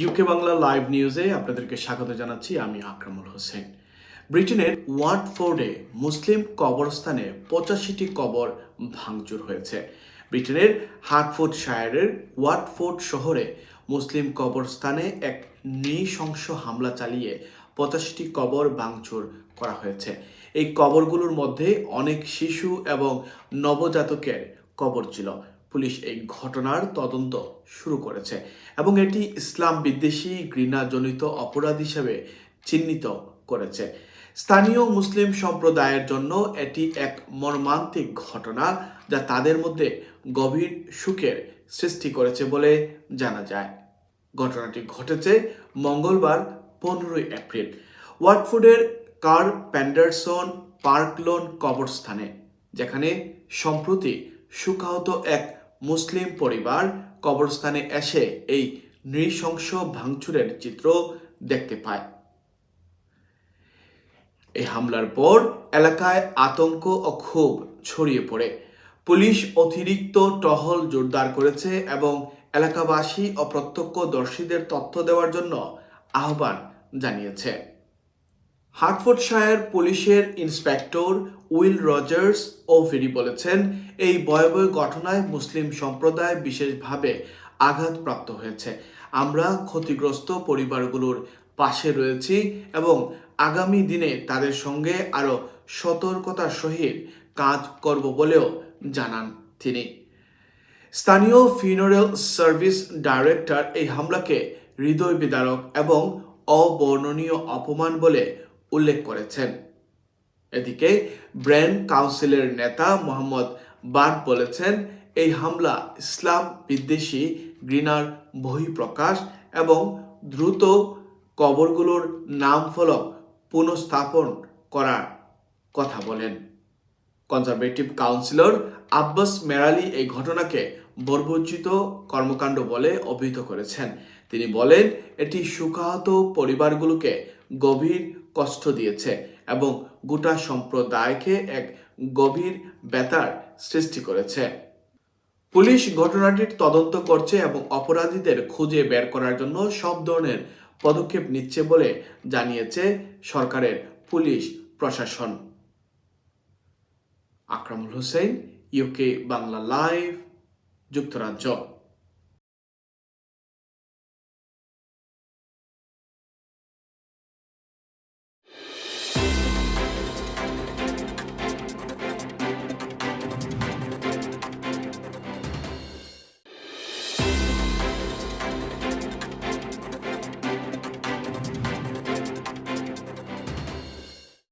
UK Bangla live নিউজে আপনাদেরকে স্বাগত জানাচ্ছি, আমি আকরামুল হোসেন। ব্রিটেনের ওয়াটফোর্ডে মুসলিম কবরস্থানে পঁচাশিটি কবর ভাঙচুর হয়েছে। ব্রিটেনের হার্টফোর্ড শায়ারের ওয়াটফোর্ড শহরে মুসলিম কবরস্থানে এক নৃশংস হামলা চালিয়ে পঁচাশিটি কবর ভাঙচুর করা হয়েছে। এই কবরগুলোর মধ্যে অনেক শিশু এবং নবজাতকের কবর ছিল। পুলিশ এই ঘটনার তদন্ত শুরু করেছে এবং এটি ইসলাম বিদ্বেষী, ঘৃণাজনিত অপরাধ হিসেবে চিহ্নিত করেছে। স্থানীয় মুসলিম সম্প্রদায়ের জন্য এটি এক মর্মান্তিক ঘটনা যা তাদের মধ্যে গভীর সুখের সৃষ্টি করেছে বলে জানা যায়। ঘটনাটি ঘটেছে মঙ্গলবার, পনেরোই এপ্রিল। ওয়াটফোর্ডের কার প্যান্ডারসন পার্কলোন কবরস্থানে, যেখানে সম্প্রতি সুখাহত এক মুসলিম পরিবার কবরস্থানে এসে এই নৃশংস ভাঙচুরের চিত্র দেখতে পায়। এই হামলার পর এলাকায় আতঙ্ক ও ক্ষোভ ছড়িয়ে পড়ে। পুলিশ অতিরিক্ত টহল জোরদার করেছে এবং এলাকাবাসী ও প্রত্যক্ষদর্শীদের তথ্য দেওয়ার জন্য আহ্বান জানিয়েছে। হার্টফোর্ডশায়ার পুলিশের ইন্সপেক্টর উইল রজার্স ও ফেরি বলেছেন, এই ভয়াবহ ঘটনায় মুসলিম সম্প্রদায় বিশেষভাবে আঘাতপ্রাপ্ত হয়েছে। আমরা ক্ষতিগ্রস্ত পরিবারগুলোর পাশে রয়েছি এবং আগামী দিনে তাদের সঙ্গে আরও সতর্কতার সহিত কাজ করব বলেও জানান তিনি। স্থানীয় ফিউনারেল সার্ভিস ডাইরেক্টর এই হামলাকে হৃদয় বিদারক এবং অবর্ণনীয় অপমান বলে উল্লেখ করেছেন। এদিকে ব্র্যান্ড কাউন্সিলের নেতা মোহাম্মদ বান বলেছেন, এই হামলা ইসলাম বিদ্বেষী ঘৃণার বহিঃপ্রকাশ এবং দ্রুত কবরগুলোর নাম ফলক পুনঃস্থাপন করার কথা বলেন। কনজারভেটিভ কাউন্সিলর আব্বাস মেরালি এই ঘটনাকে বর্বরচিত কর্মকাণ্ড বলে অভিহিত করেছেন। তিনি বলেন, এটি সুখাহত পরিবারগুলোকে গভীর কষ্ট দিয়েছে এবং গোটা সম্প্রদায়কে এক গভীর ব্যথার সৃষ্টি করেছে। পুলিশ ঘটনাটির তদন্ত করছে এবং অপরাধীদের খুঁজে বের করার জন্য সব ধরনের পদক্ষেপ নিচ্ছে বলে জানিয়েছে সরকারের পুলিশ প্রশাসন। আকরামুল হোসেন ইউকে বাংলা লাইভ যুক্তরাজ্য।